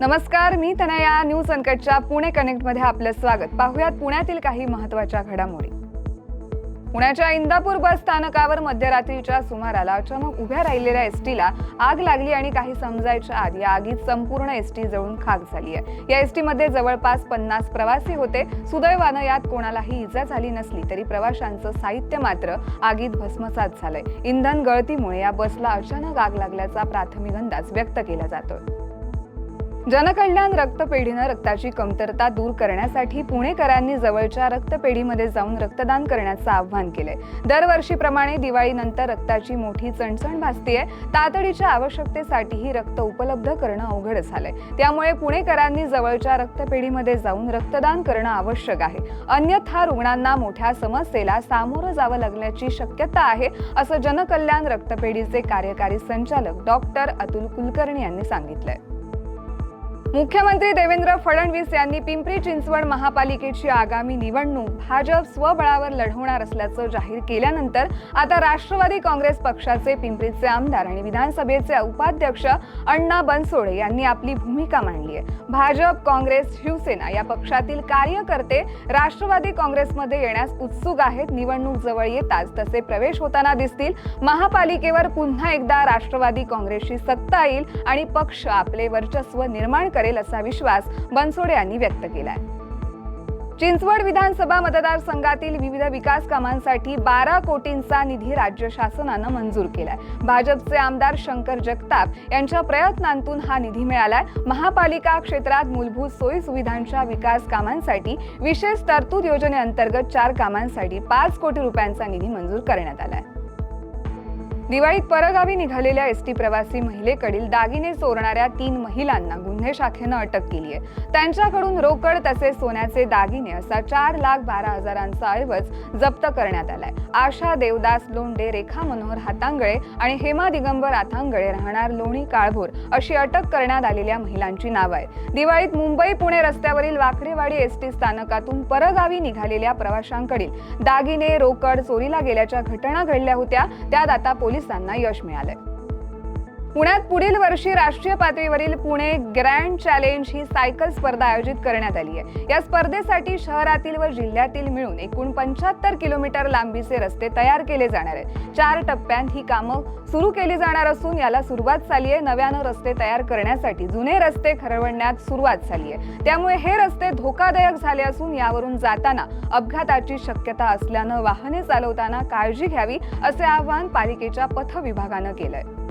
नमस्कार मी तनया. न्यूज अनकटच्या पुणे कनेक्टमध्ये आपलं स्वागत. पाहुयात पुण्यातील काही महत्त्वाच्या घडामोडी. पुण्याच्या इंदापूर बस स्थानकावर मध्यरात्रीच्या सुमाराला अचानक उभ्या राहिलेल्या एसटीला आग लागली आणि काही समजायच्या आत या आगीत संपूर्ण एसटी जळून खाक झाली आहे. या एसटीमध्ये जवळपास पन्नास प्रवासी होते. सुदैवानं यात कोणालाही इजा झाली नसली तरी प्रवाशांचं साहित्य मात्र आगीत भस्मसात झालंय. इंधन गळतीमुळे या बसला अचानक आग लागल्याचा प्राथमिक अंदाज व्यक्त केला जातोय. जनकल्याण रक्तपेढीनं रक्ताची कमतरता दूर करण्यासाठी पुणेकरांनी जवळच्या रक्तपेढीमध्ये जाऊन रक्तदान करण्याचं आवाहन केलंय. दरवर्षीप्रमाणे दिवाळीनंतर रक्ताची मोठी चणचण भासतीये. तातडीच्या आवश्यकतेसाठीही रक्त उपलब्ध करणं अवघड झालंय. त्यामुळे पुणेकरांनी जवळच्या रक्तपेढीमध्ये जाऊन रक्तदान करणं आवश्यक आहे. अन्यथा रुग्णांना मोठ्या समस्येला सामोरं जावं लागण्याची शक्यता आहे असं जनकल्याण रक्तपेढीचे कार्यकारी संचालक डॉक्टर अतुल कुलकर्णी यांनी सांगितलंय. मुख्यमंत्री देवेंद्र फडणवीस यांनी पिंपरी चिंचवड महापालिकेची आगामी निवडणूक भाजप स्वबळावर लढवणार असल्याचं जाहीर केल्यानंतर आता राष्ट्रवादी काँग्रेस पक्षाचे पिंपरीचे आमदार आणि विधानसभेचे उपाध्यक्ष अण्णा बनसोडे यांनी आपली भूमिका मांडली आहे. भाजप काँग्रेस शिवसेना या पक्षातील कार्यकर्ते राष्ट्रवादी काँग्रेसमध्ये येण्यास उत्सुक आहेत. निवडणूक जवळ येताच तसे प्रवेश होताना दिसतील. महापालिकेवर पुन्हा एकदा राष्ट्रवादी काँग्रेसची सत्ता येईल आणि पक्ष आपले वर्चस्व निर्माण करेल. असा विश्वास बनसोडे यांनी व्यक्त केलाय. चिंचवड विधानसभा मतदारसंघातील विविध विकास कामांसाठी बारा कोटींचा निधी राज्य शासनानं मंजूर केलाय. भाजपचे आमदार शंकर जगताप यांच्या प्रयत्नांतून हा निधी मिळालाय. महापालिका क्षेत्रात मूलभूत सोयी सुविधांच्या विकास कामांसाठी विशेष तरतूद योजनेअंतर्गत चार कामांसाठी पाच कोटी रुपयांचा निधी मंजूर करण्यात आलाय. दिवाळीत परगावी निघालेल्या एस टी प्रवासी महिलेकडील दागिने चोरणाऱ्या तीन महिलांना गुन्हे शाखेनं अटक केली आहे. त्यांच्याकडून रोकड तसेच सोन्याचे दागिने असा चार लाख बारा हजारांचा ऐवज जप्त करण्यात आलाय. आशा देवदास लोंडे रेखा मनोहर हातांगळे आणि हेमा दिगंबर आथांगळे राहणार लोणी काळभोर अशी अटक करण्यात आलेल्या महिलांची नावं आहे दिवाळीत मुंबई पुणे रस्त्यावरील वाकडेवाडी एस टी स्थानकातून परगावी निघालेल्या प्रवाशांकडील दागिने रोकड चोरीला गेल्याच्या घटना घडल्या होत्या. त्यात आता पोलिसांना यश मिळालंय. पुण्यात पुढील वर्षी राष्ट्रीय पातळीवरील पुणे ग्रँड चॅलेंज ही सायकल स्पर्धा आयोजित करण्यात आली आहे. या स्पर्धेसाठी शहरातील व जिल्ह्यातील मिळून एकूण पंच्याहत्तर किलोमीटर लांबीचे रस्ते तयार केले जाणार आहेत. चार टप्प्यांत ही कामं सुरू केली जाणार असून याला सुरुवात झाली आहे नव्यानं रस्ते तयार करण्यासाठी. जुने रस्ते खरवण्यात सुरुवात झाली आहे. त्यामुळे हे रस्ते धोकादायक झाले असून यावरून जाताना अपघाताची शक्यता असल्यानं वाहने चालवताना काळजी घ्यावी असे आवाहन पालिकेच्या पथ विभागानं केलंय.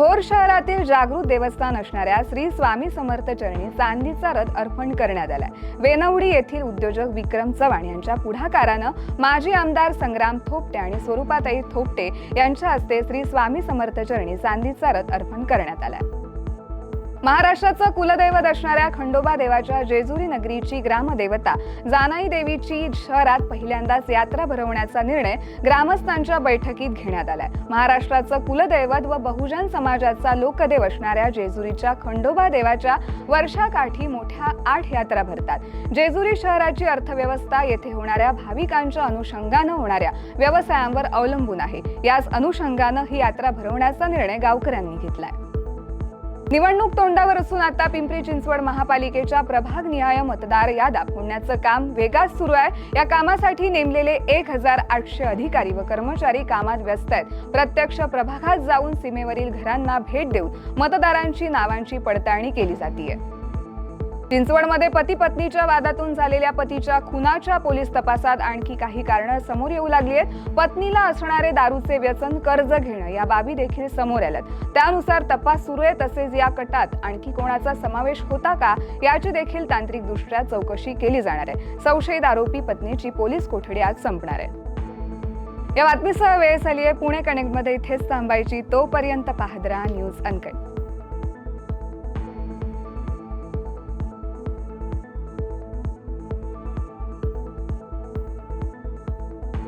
भोर शहरातील जागृत देवस्थान असणाऱ्या श्री स्वामी समर्थ चरणी चांदीचा रथ अर्पण करण्यात आलाय. वेनवडी येथील उद्योजक विक्रम चव्हाण यांच्या पुढाकारानं माजी आमदार संग्राम थोपटे आणि स्वरूपाताई थोपटे यांच्या हस्ते श्री स्वामी समर्थ चरणी चांदीचा रथ अर्पण करण्यात आलाय. महाराष्ट्राचं कुलदैवत असणाऱ्या खंडोबा देवाच्या जेजुरी नगरीची ग्रामदेवता जानाई देवीची शहरात पहिल्यांदाच यात्रा भरवण्याचा निर्णय ग्रामस्थांच्या बैठकीत घेण्यात आलाय. महाराष्ट्राचं कुलदैवत व बहुजन समाजाचा लोकदेव असणाऱ्या जेजुरीच्या खंडोबा देवाच्या वर्षाकाठी मोठ्या आठ यात्रा भरतात. जेजुरी शहराची अर्थव्यवस्था येथे होणाऱ्या भाविकांच्या अनुषंगानं होणाऱ्या व्यवसायांवर अवलंबून आहे. याच अनुषंगानं ही यात्रा भरवण्याचा निर्णय गावकऱ्यांनी घेतलाय. निवडणूक तोंडावर असून आता पिंपरी चिंचवड महापालिकेच्या प्रभाग निहाय मतदार याद्या पुण्याचं काम वेगात सुरू आहे. या कामासाठी नेमलेले एक हजार आठशे अधिकारी व कर्मचारी कामात व्यस्त आहेत. प्रत्यक्ष प्रभागात जाऊन सीमेवरील घरांना भेट देऊन मतदारांची नावांची पडताळणी केली जाते चिंचवडमध्ये पती पत्नीच्या वादातून झालेल्या पतीच्या खुनाच्या पोलीस तपासात आणखी काही कारणं समोर येऊ लागली आहेत. पत्नीला असणारे दारूचे व्यसन कर्ज घेणं या बाबी देखील समोर आल्यात. त्यानुसार तपास सुरू आहे तसेच या कटात आणखी कोणाचा समावेश होता का याची देखील तांत्रिकदृष्ट्या चौकशी केली जाणार आहे. संशयित आरोपी पत्नीची पोलीस कोठडी आज संपणार आहे. या बातमीसह वेळ झाली आहे. पुणे कनेक्टमध्ये इथेच थांबायची. तोपर्यंत पाहत राहा न्यूज अनकट.